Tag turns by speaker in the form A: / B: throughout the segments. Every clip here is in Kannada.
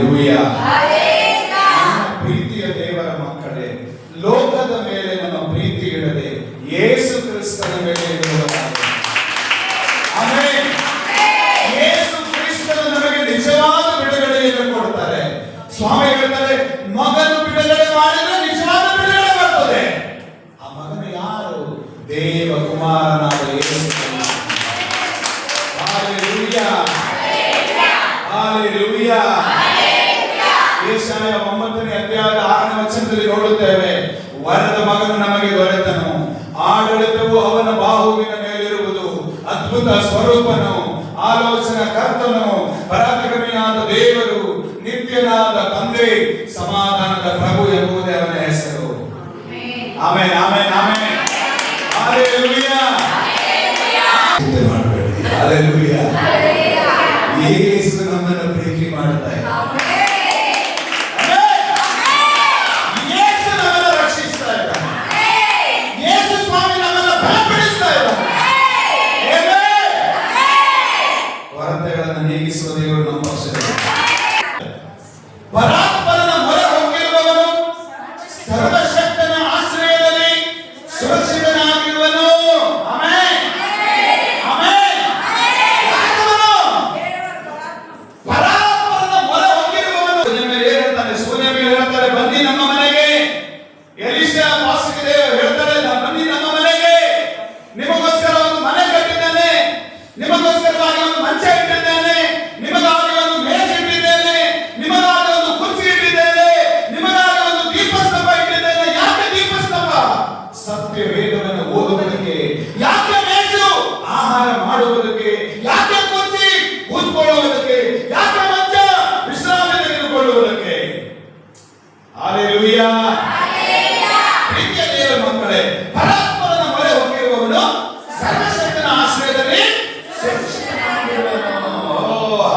A: Hallelujah. ದೇವರು ನಿತ್ಯನಾದ ತಂದೆ ಹಾಲೆಲೂಯಾ ಹಾಲೆಲೂಯಾ ಪ್ರೀತಿಯ ದೇವರ ಮಕ್ಕಳೇ ಪರಾತ್ಮನ ಮೊರೆ ಹೊಕ್ಕಿರುವವನು ಸರ್ವಶಕ್ತನ ಆಶ್ರಯದಲ್ಲಿ ಸುರಕ್ಷಿತನಾಗಿರುವನು ಓ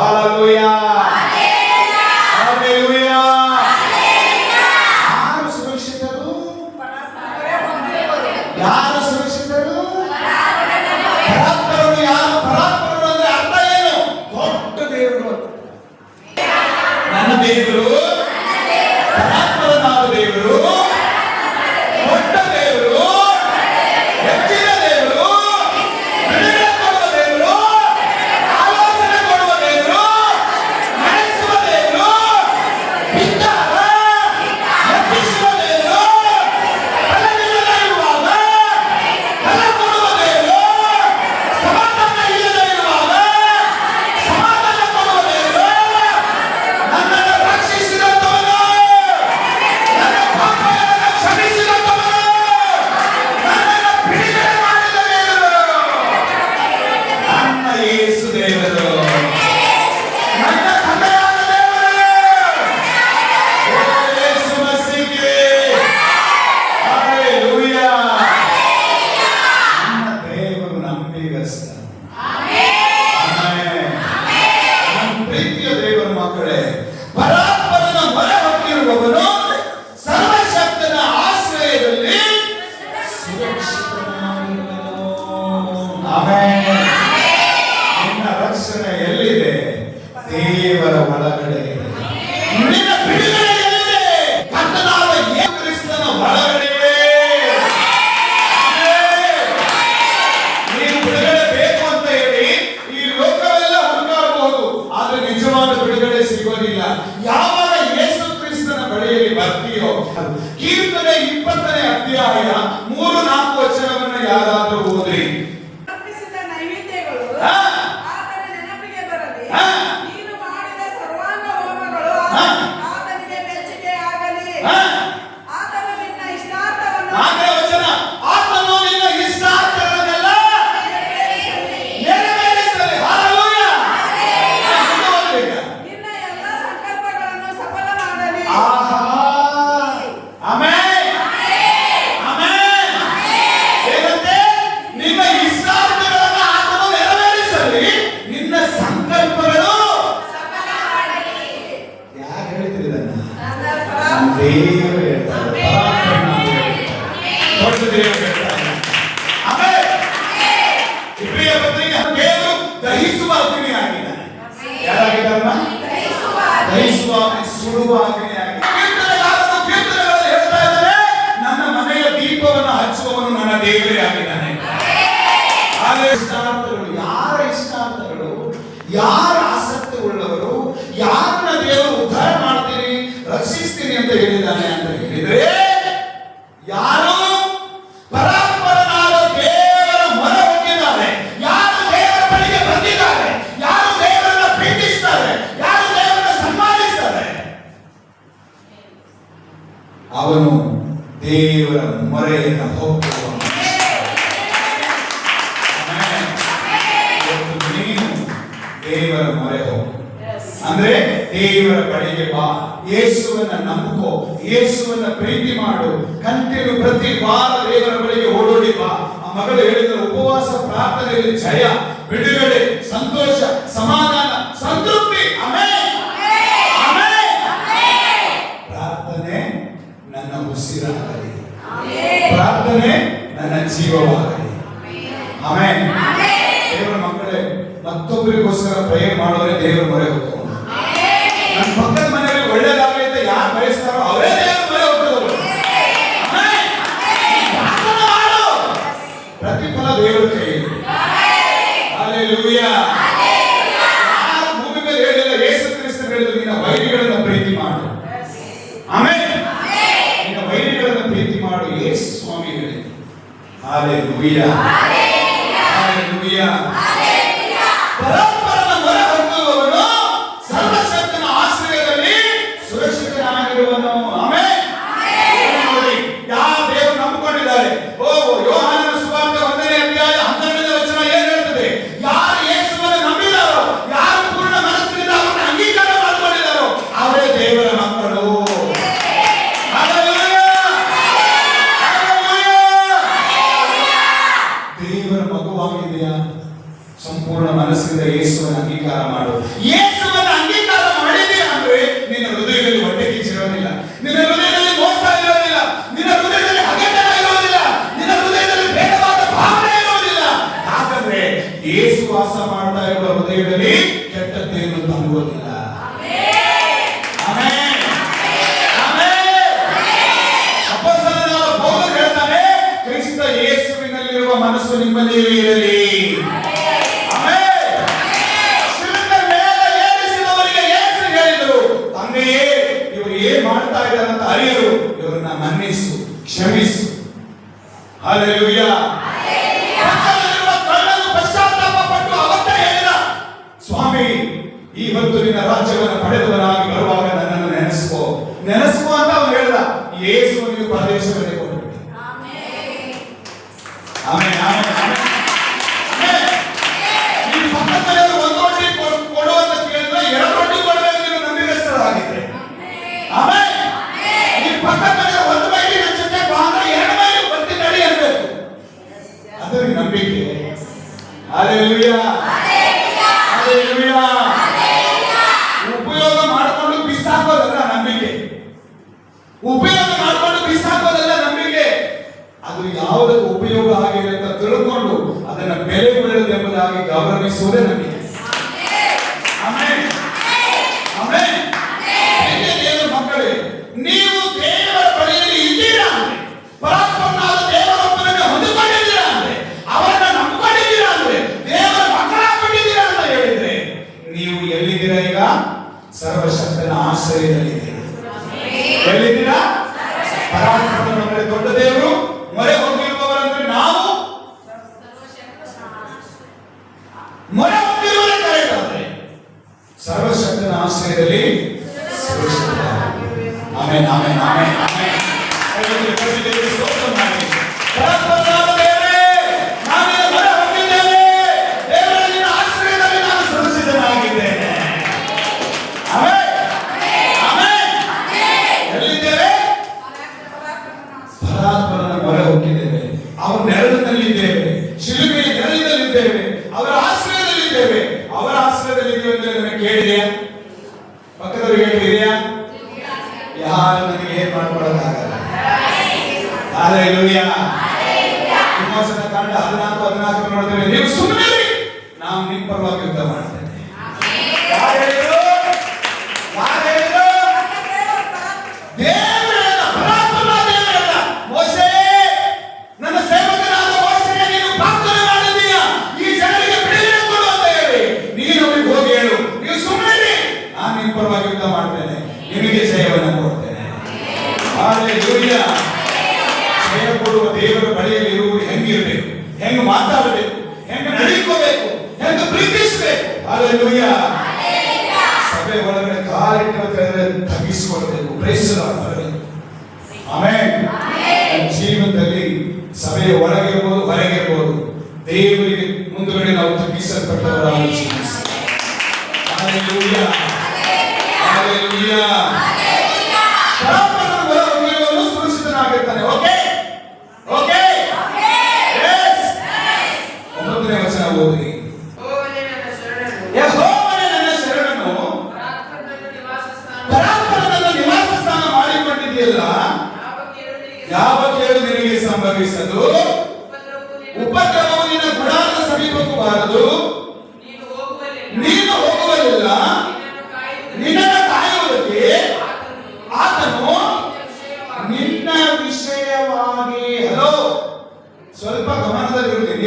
A: হ্যাঁ ಇಷ್ಟಾರ್ಥಗಳು, ಯಾರ ಇಷ್ಟಾರ್ಥಗಳು, ಯಾರ ಆಸಕ್ತಿ ಉಳ್ಳವರು ಯಾರನ್ನ ದೇವರು ಉದ್ಧಾರ ಮಾಡ್ತೀನಿ, ರಕ್ಷಿಸ್ತೀನಿ ಅಂತ ಹೇಳಿದ್ದಾನೆ ಅಂತ ಹೇಳಿದ್ರೆ, ಯಾರು ಪರಾತ್ಪರನಾದ ದೇವರ ಯಾರು ದೇವರ ಬಂದಿದ್ದಾರೆ, ಯಾರು ದೇವರನ್ನ ಪ್ರೀತಿಸ್ತಾರೆ, ಯಾರು ಅವನು ದೇವರ ಮೊರೆಯನ್ನು ಹೋಗುವ ದೇವರ ಮೊರೆ ಹೋಗು ಅಂದ್ರೆ ದೇವರ ಬಳಿಗೆ ಬಾ. ಯೇಸುವನ್ನ ನಂಬು ಯೇಸುವನ್ನ ಪ್ರೀತಿ ಮಾಡು. ಕಂಟಿನ್ಯೂ ಪ್ರತಿ ವಾರ ದೇವರ ಬಳಿಗೆ ಓಡೋಡಿ ಬಾ. ಆ ಮಗಳು ಹೇಳಿದ ಉಪವಾಸ ಪ್ರಾರ್ಥನೆಯಲ್ಲಿ ಜಯ ಬಿಡುಗಡೆ ಸಂತೋಷ ಸಮಾಧಾನ ಸಂತೃಪ್ತಿ. ಪ್ರಾರ್ಥನೆ ನನ್ನ ಉಸಿರಾಗಲಿ. ಪ್ರಾರ್ಥನೆ ನನ್ನ ಜೀವವಾಗಲಿ ಆಮೇಲೆ ದೇವರ ಮಕ್ಕಳೇ ಮತ್ತೊಬ್ಬರಿಗೋಸ್ಕರ ಪ್ರೇಯರ್ ಮಾಡೋರೆ ದೇವರ ಮೊರೆ ಹೋಗ್ತಾರೆ ನನ್ನ ಪಕ್ಕದ ಮನೆಯಲ್ಲಿ ಒಳ್ಳೇದಾಗಲಿ ಅಂತ ಯಾರು ಬಯಸ್ತಾರೋ ಅವರೇ ದೇವರ ಮೊರೆ ಹೋಗ್ತಾರೆ ಆಮೆನ್. ಪ್ರಾರ್ಥನೆ ಮಾಡು. ಪ್ರತಿಫಲ ದೇವರ ಕೈಯಲ್ಲಿ Hallelujah. ಯಾರು ಭೂಮಿ ಮೇಲೆ ಹೇಳಿಲ್ಲ ಯೇಸು ಕ್ರಿಸ್ತರು ಹೇಳಿದ್ರು ನಿನ್ನ ವೈರಿಗಳನ್ನ ಪ್ರೀತಿ ಮಾಡು ಆಮೇಲೆ ನಿನ್ನ ವೈರಿಗಳನ್ನ ಪ್ರೀತಿ ಮಾಡು ಯೇಸು ಸ್ವಾಮಿ ಹೇಳಿದ್ರು Hallelujah. ಏನ್ ಮಾಡ್ತಾ ಇದ್ದಾರೆ ಅಂತ ಅರಿಯರು ಇವರನ್ನ ಮನ್ನಿಸು ಕ್ಷಮಿಸು. ಹಾಲೆಲೂಯಾ. ಆಮೆನ್. ಆಮೆನ್. ಪ್ರೀತಿಯ ದೇವರ ಮಕ್ಕಳೇ, ನೀವು ದೇವರ ಇದ್ದೀರಾ ಪರಾತ್ಮನಾದ ಅವರನ್ನ ನಂಬಿಕೊಂಡಿದ್ದೀರಾ ಅಂದ್ರೆ, ದೇವರ ಮಕ್ಕಳಾಗ್ಬಿಟ್ಟಿದ್ದೀರಾ ಅಂತ ಹೇಳಿದ್ರೆ, ನೀವು ಎಲ್ಲಿದ್ದೀರಾ ಈಗ? ಸರ್ವಶಕ್ತನ ಆಶ್ರಯದಲ್ಲಿದ್ದೀರಾ. ಎಲ್ಲಿದ್ದೀರಾ? ಪರಾತ್ಮನ ದೊಡ್ಡ ದೇವರು ಆಶ್ರಯದಲ್ಲಿ ಆಮೇನ್ ಆಮೇನ್ ಆಮೇನ್ ಆಮೇನ್ ಪ್ರೀತಿಸಬೇಕು ಹಾಲೆಲೂಯ ಸಭೆ ಒಳಗಡೆ ಕಾಲಿಟ್ಟಿನ ತಗ್ಗಿಸಿಕೊಳ್ಬೇಕು ಪ್ರೈಸರ ಬರಬೇಕು ಆಮೇಲೆ ಜೀವನದಲ್ಲಿ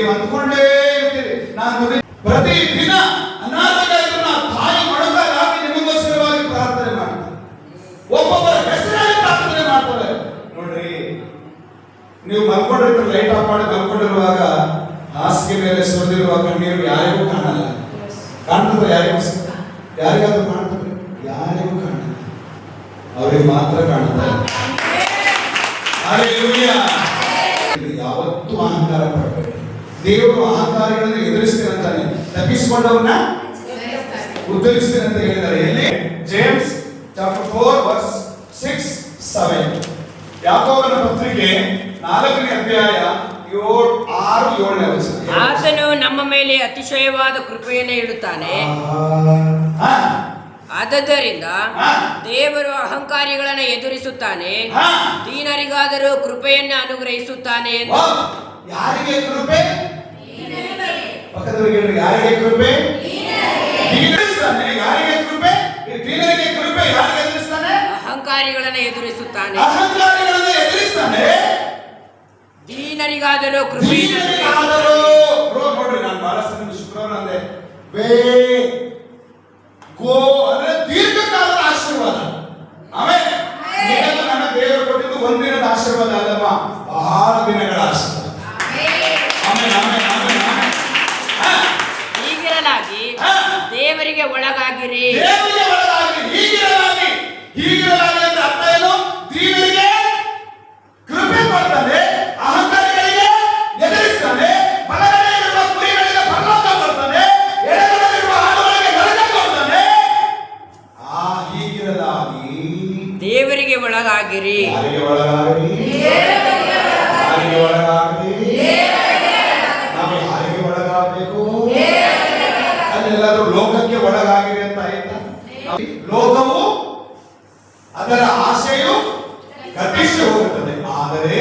A: ನೀವು ಅಂದ್ಕೊಂಡೇ ಇರ್ತೀರಿ. ನಾನು ಪ್ರತಿ ದಿನ ಅನಾಥಗಾರರನ್ನ ತಾಯಿ ಮೊಣಕಾಲಾಗಿ ನಿಮಗೋಸ್ಕರವಾಗಿ ಪ್ರಾರ್ಥನೆ ಮಾಡ್ತಾರೆ ಒಬ್ಬೊಬ್ಬರ ಹೆಸರಾಗಿ ಪ್ರಾರ್ಥನೆ ಮಾಡ್ತಾರೆ. ನೋಡ್ರಿ ನೀವು ಮಲ್ಕೊಂಡಿರ್ತೀರಿ ಲೈಟ್ ಆಫ್ ಮಾಡಿ ಮಲ್ಕೊಂಡಿರುವಾಗ ಹಾಸಿಗೆ ಮೇಲೆ ಸುರಿದಿರುವ ಕಣ್ಣೀರು ಯಾರಿಗೂ ಕಾಣಲ್ಲ. ಕಾಣ್ತದೆ ಯಾರಿಗೂ? ಯಾರಿಗಾದ್ರೂ ಕಾಣ್ತದೆ? ಯಾರಿಗೂ ಕಾಣಲ್ಲ. ಅವ್ರಿಗೆ ಮಾತ್ರ ಕಾಣುತ್ತೆ ಹಾಲೆಲೂಯ. ದೇವರು ಅಹಂಕಾರಿಗಳನ್ನು ಎದುರಿಸ್ತೇನೆ ಅಂತಾನೆ. ತಪ್ಪಿಸಿಕೊಂಡವ್ರನ್ನ ಉದ್ಧರಿಸ್ತೇನೆ ಅಂತ ಹೇಳಿದ್ದಾರೆ. ಎಲ್ಲಿ? James chapter four verse six seven ಯಾಕೋಬನ ಪತ್ರಿಕೆ ನಾಲ್ಕನೇ ಅಧ್ಯಾಯ ಆರು ಏಳನೇ ವಚನ.
B: ಆತನು ನಮ್ಮ ಮೇಲೆ ಅತಿಶಯವಾದ ಕೃಪೆಯನ್ನು ಇಡುತ್ತಾನೆ.
A: ಆದ್ದರಿಂದ.
B: ದೇವರು ಅಹಂಕಾರಿಗಳನ್ನು ಎದುರಿಸುತ್ತಾನೆ. ದೀನರಿಗಾದರೂ ಕೃಪೆಯನ್ನು ಅನುಗ್ರಹಿಸುತ್ತಾನೆ ಎಂದು.
A: ಯಾರಿಗೆ ಕೃಪೆ? ಹೇಳ್ರಿ, ಯಾರಿಗೆ ಕೃಪೆ? ಯಾರಿಗೆ ಕೃಪೆ? ದೀನರಿಗೆ ಕೃಪೆ ಯಾರಿಗೆ ಎದುರಿಸ್ತಾನೆ?
B: ಅಹಂಕಾರಿಗಳನ್ನು ಎದುರಿಸುತ್ತಾನೆ.
A: ಅಹಂಕಾರಿಗಳನ್ನು ಎದುರಿಸ್ತಾನೆ.
B: ದೀನರಿಗಾದರೂ ಕೃಪೆ
A: ದೀನರಿಗಾದರೂ. ಬ್ರೋ ನೋಡ್ರಿ ನಾನು ಬಹಳ ಸಲ ಶುಕ್ರವಾರ ಅಂದೆ. ವೇ ಗೋ ಅಂದ್ರೆ ದೀರ್ಘಕಾಲದ ಆಶೀರ್ವಾದ. ಆಮೇಲೆ ನನ್ನ ದೇವರು ಕೊಟ್ಟಿದ್ದು ಒಂದಿನದ ಆಶೀರ್ವಾದ ಅಲ್ಲಮ್ಮ ಬಹಳ ದಿನಗಳ ಆಶೀರ್ವಾದ ಆಮೇಲೆ ಆಮೇಲೆ ಆಮೇಲೆ ಆಮೇಲೆ ಹಾ
B: ಹೀಗಿರಲಾಗಿ
A: ಹಾ.
B: ದೇವರಿಗೆ ಒಳಗಾಗಿರಿ.
A: ಲೋಕವು ಅದರ ಆಶೆಯು ಗತಿಸಿ ಹೋಗುತ್ತದೆ ಆದರೆ